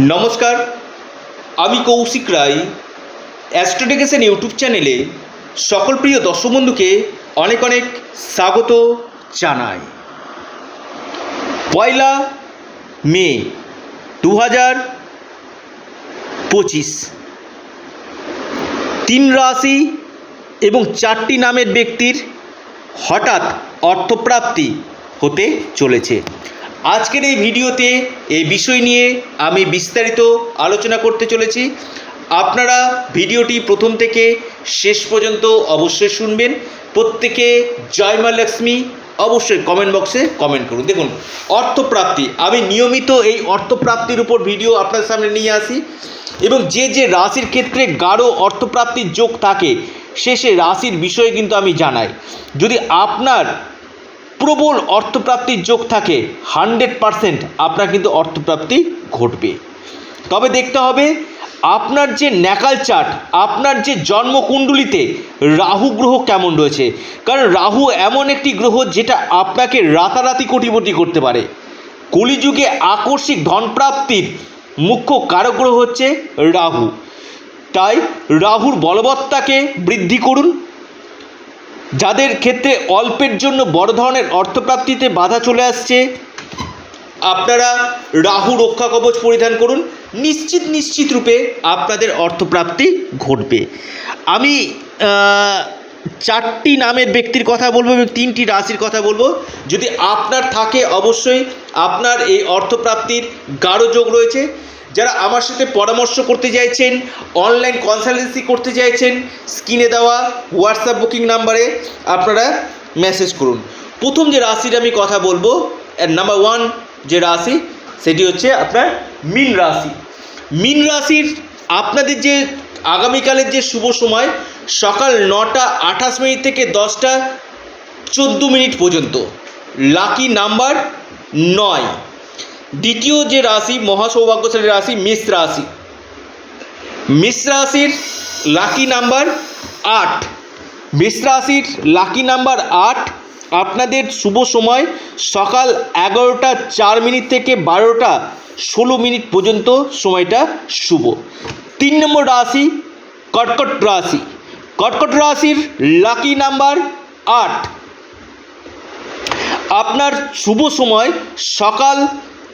নমস্কার, আমি কৌশিক রায়। অ্যাস্ট্রোডেকেশন ইউটিউব চ্যানেলে সকল প্রিয় দর্শক বন্ধুকে অনেক অনেক স্বাগত জানাই। পয়লা মে দু হাজার পঁচিশ। তিন রাশি এবং চারটি নামের ব্যক্তির হঠাৎ অর্থপ্রাপ্তি হতে চলেছে। আজকের এই ভিডিওতে এই বিষয় নিয়ে আমি বিস্তারিত আলোচনা করতে চলেছি। আপনারা ভিডিওটি প্রথম থেকে শেষ পর্যন্ত অবশ্যই শুনবেন। প্রত্যেকে জয় মা লক্ষ্মী অবশ্যই কমেন্ট বক্সে কমেন্ট করুন। দেখুন, অর্থপ্রাপ্তি। আমি নিয়মিত এই অর্থপ্রাপ্তির উপর ভিডিও আপনার সামনে নিয়ে আসি এবং যে যে রাশির ক্ষেত্রে গাঢ় অর্থপ্রাপ্তির যোগ থাকে, সে সে রাশির বিষয়ে কিন্তু আমি জানাই। যদি আপনার প্রবল অর্থপ্রাপ্তির যোগ থাকে, হান্ড্রেড পারসেন্ট আপনার কিন্তু অর্থপ্রাপ্তি ঘটবে। তবে দেখতে হবে, আপনার যে ন্যাকাল চার্ট, আপনার যে জন্মকুণ্ডলিতে রাহু গ্রহ কেমন রয়েছে? কারণ রাহু এমন একটি গ্রহ যেটা আপনাকে রাতারাতি কোটিপতি করতে পারে। কলিযুগে আকস্মিক ধনপ্রাপ্তির মুখ্য কারক গ্রহ হচ্ছে রাহু। তাই রাহুর বলবত্তাকে বৃদ্ধি করুন যাদের ক্ষেত্রে অল্পের জন্য বড় ধরনের অর্থপ্রাপ্তিতে বাধা চলে আসছে, আপনারা রাহু রক্ষা কবচ পরিধান করুন। নিশ্চিত নিশ্চিত রূপে আপনাদের অর্থপ্রাপ্তি ঘটবে। আমি চারটি নামের ব্যক্তির কথা বলব এবং তিনটি রাশির কথা বলব। যদি আপনার থাকে, অবশ্যই আপনার এই অর্থপ্রাপ্তির গাঢ় যোগ রয়েছে। যারা আমার সাথে পরামর্শ করতে চাইছেন অনলাইন কনসালটেন্সি করতে চাইছেন স্ক্রিনে দেওয়া হোয়াটসঅ্যাপ বুকিং নাম্বারে আপনারা মেসেজ করুন। প্রথম যে রাশির আমি কথা বলব নাম্বার ওয়ান যে রাশি, সেটি হচ্ছে আপনার মিন রাশি। মিন রাশির আপনাদের যে আগামীকালের যে শুভ সময়, সকাল নটা আঠাশ মিনিট থেকে দশটা চোদ্দ মিনিট পর্যন্ত। লাকি নাম্বার নয়। দ্বিতীয় যে রাশি মহাসৌভাগ্যশালী রাশি মেষ রাশি। মেষ রাশির লাকি নাম্বার আট। মেষ রাশির লাকি নাম্বার আট আপনাদের শুভ সময় সকাল এগারোটা চার মিনিট থেকে বারোটা ষোলো মিনিট পর্যন্ত সময়টা শুভ। তিন নম্বর রাশি কর্কট রাশি। কর্কট রাশির লাকি নাম্বার আট। আপনার শুভ সময় সকাল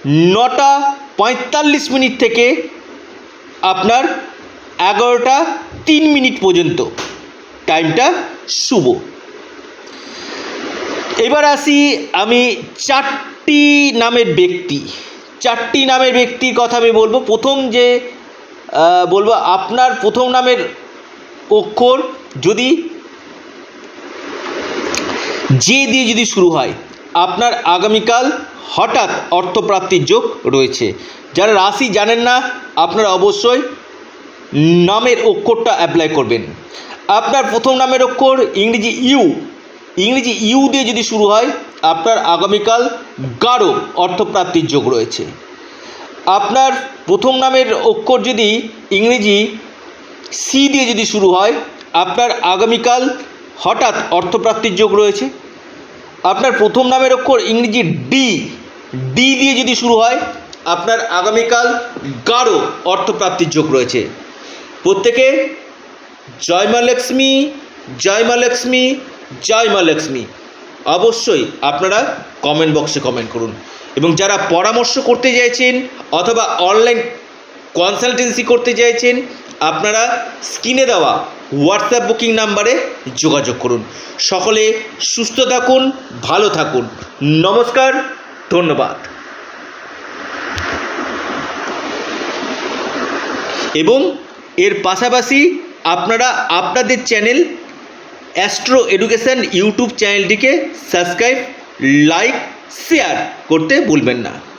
নটা পঁয়তাল্লিশ মিনিট থেকে আপনার এগারোটা তিন মিনিট পর্যন্ত। টাইমটা শুভ। এবার আসি আমি চারটি নামের ব্যক্তি। চারটি নামের ব্যক্তির কথা আমি বলব। প্রথম যে বলব আপনার প্রথম নামের অক্ষর যদি, যে দিয়ে যদি শুরু হয় আপনার আগামীকাল হঠাৎ অর্থপ্রাপ্তির যোগ রয়েছে। যারা রাশি জানেন না, আপনারা অবশ্যই নামের অক্ষরটা অ্যাপ্লাই করবেন। আপনার প্রথম নামের অক্ষর ইংরেজি ইউ। ইংরেজি ইউ দিয়ে যদি শুরু হয়, আপনার আগামীকাল গাঢ় অর্থপ্রাপ্তির যোগ রয়েছে। আপনার প্রথম নামের অক্ষর যদি ইংরেজি সি দিয়ে যদি শুরু হয়, আপনার আগামীকাল হঠাৎ অর্থপ্রাপ্তির যোগ রয়েছে। আপনার প্রথম নামের অক্ষর ইংরেজি ডি ডি দিয়ে যদি শুরু হয়, আপনার আগামীকাল গাঢ় অর্থপ্রাপ্তির যোগ রয়েছে। প্রত্যেকে জয় মা লক্ষ্মী জয় মা লক্ষ্মী জয় মা লক্ষ্মী অবশ্যই আপনারা কমেন্ট বক্সে কমেন্ট করুন। এবং যারা পরামর্শ করতে চাইছেন অথবা অনলাইন কনসালটেন্সি করতে চাইছেন, আপনারা স্ক্রিনে দেওয়া হোয়াটসঅ্যাপ বুকিং নাম্বারে যোগাযোগ করুন। সকলে সুস্থ থাকুন, ভালো থাকুন। নমস্কার, ধন্যবাদ। এবং এর পাশাপাশি আপনারা, আপনাদের চ্যানেল অ্যাস্ট্রো এডুকেশন ইউটিউব চ্যানেলটিকে সাবস্ক্রাইব, লাইক, শেয়ার করতে ভুলবেন না।